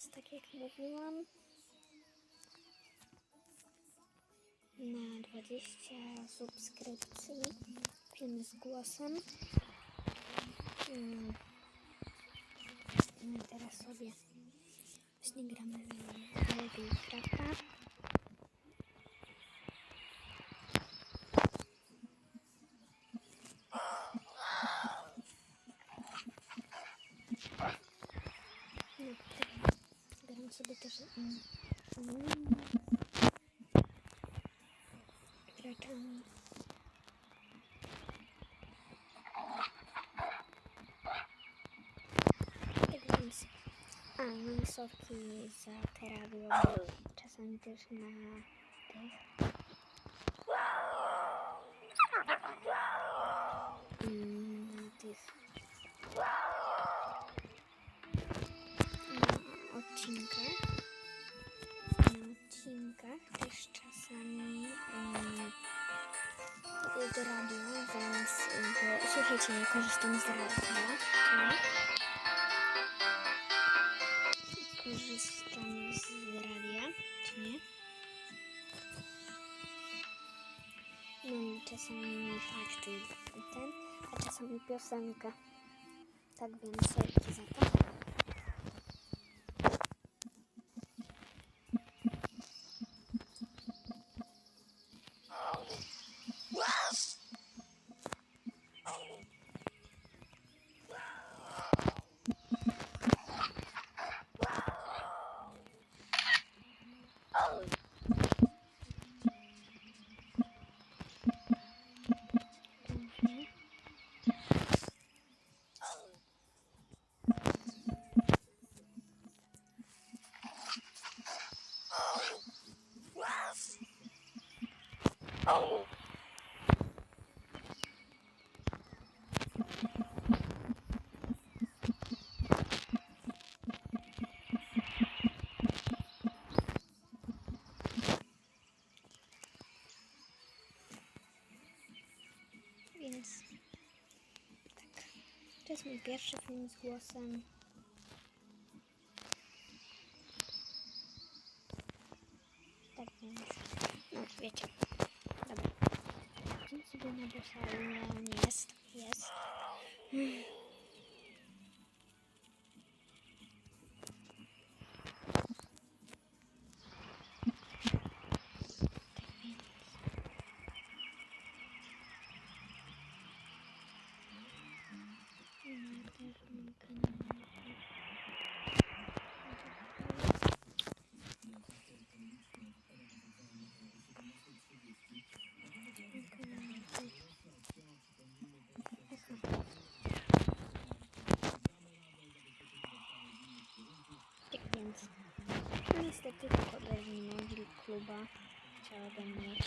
Więc tak jak mówiłam, na 20 subskrypcji film z głosem. Mm. No i teraz sobie właśnie gramy w Minecrafta. No, tak. Gram sobie też mm, innymi graczami. Tak więc, a no i sorki za terabią, czasami też na tych. Mm, Na tych na odcinkach. Na odcinkach też czasami um, do radio, więc bo, słuchajcie, ja korzystam z radia, nie? Korzystam z radia, czy nie? No i czasami fakty ten, a czasami piosenkę. Tak więc sorki za to. Więc tak. To jest mój pierwszy film z głosem. Tak więc, no wiecie. Dobra. Idźmy sobie na bossa, nie, nie jest, jest. Hmm. Tak więc. Na też mój kanał. Tak więc, no niestety Mobil Kluba chciałabym mieć.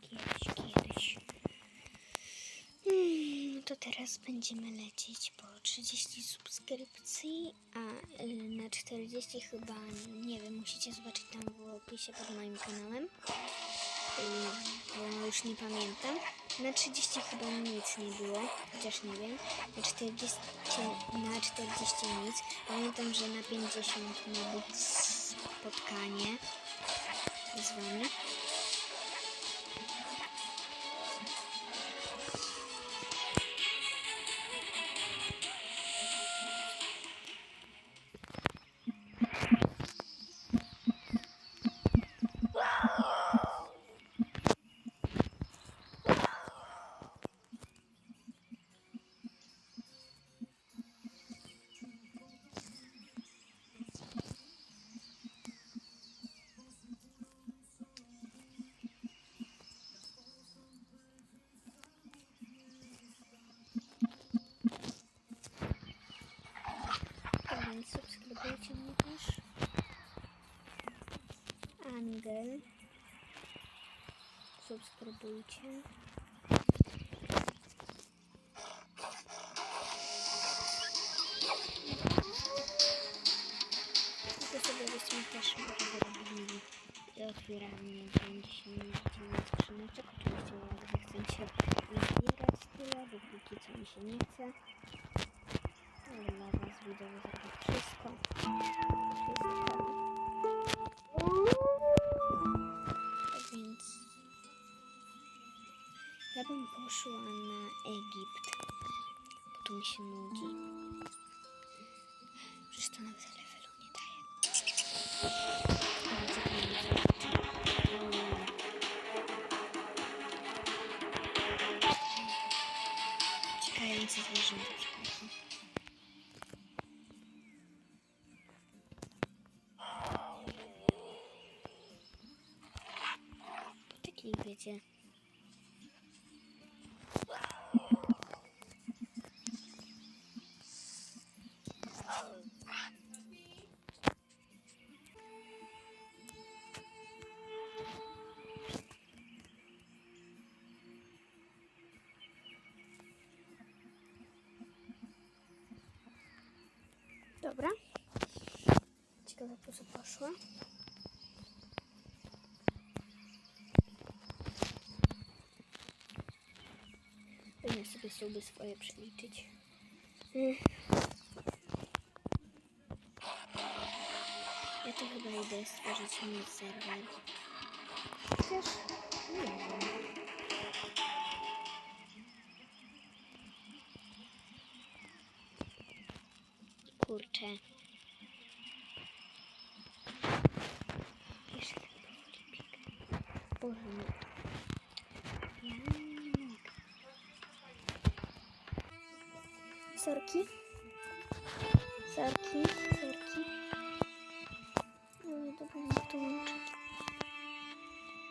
Kiedyś, kiedyś. Hmm, to teraz będziemy lecieć po 30 subskrypcji, a y, na 40 chyba, nie wiem, musicie zobaczyć tam w opisie pod moim kanałem, bo już nie pamiętam. Na 30 chyba nic nie było, chociaż nie wiem. Na 40, na 40 nic. Pamiętam, że na 50 ma być spotkanie z wami. Angel. Subskrybujcie. To sobie byśmy też może wyrobili i otwieranie 99 skrzyneczek. Oczywiście jak zechcecie nie zbierać tyle, dopóki póki co mi się nie chce. Ale dla was widzowie zrobię. Wszystko. Bym poszła na Egipt, bo tu mi się nudzi. Przecież to nawet levelu nie daje. Czekające zwierzęta, przepraszam. Taki wiecie. Dobra. Ciekawe po co poszła. Będę sobie sobie swoje przeliczyć. Mm. Ja to chyba idę stworzyć mój serwer. Chociaż nie wiem. Kurczę. Boże mój. Ja nie mogę. Sorki. Sorki, sorki. No dobra, niech to łączy.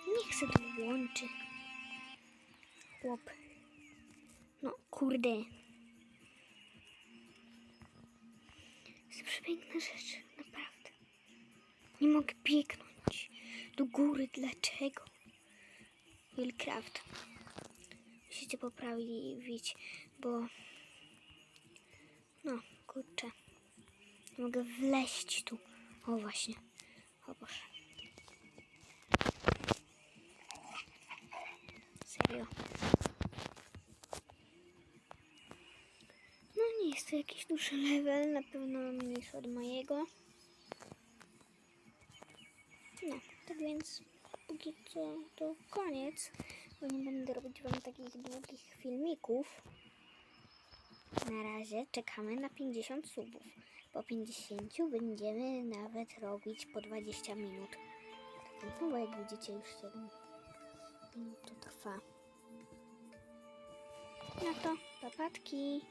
Niech se to łączy. Chłop. No kurde. Jest przepiękna rzecz, naprawdę. Nie mogę biegnąć do góry. Dlaczego? Willcraft. Musicie poprawić, bo... No, kurczę. Nie mogę wleść tu. O, właśnie. O Boże. Serio. No nie jest to jakiś duży level, na pewno mniejszy od mojego. No, tak więc póki co to koniec, bo nie będę robić wam takich długich filmików. Na razie czekamy na 50 subów. Po 50 będziemy nawet robić po 20 minut. Tak no jak widzicie już 7 minut to trwa. No to papatki.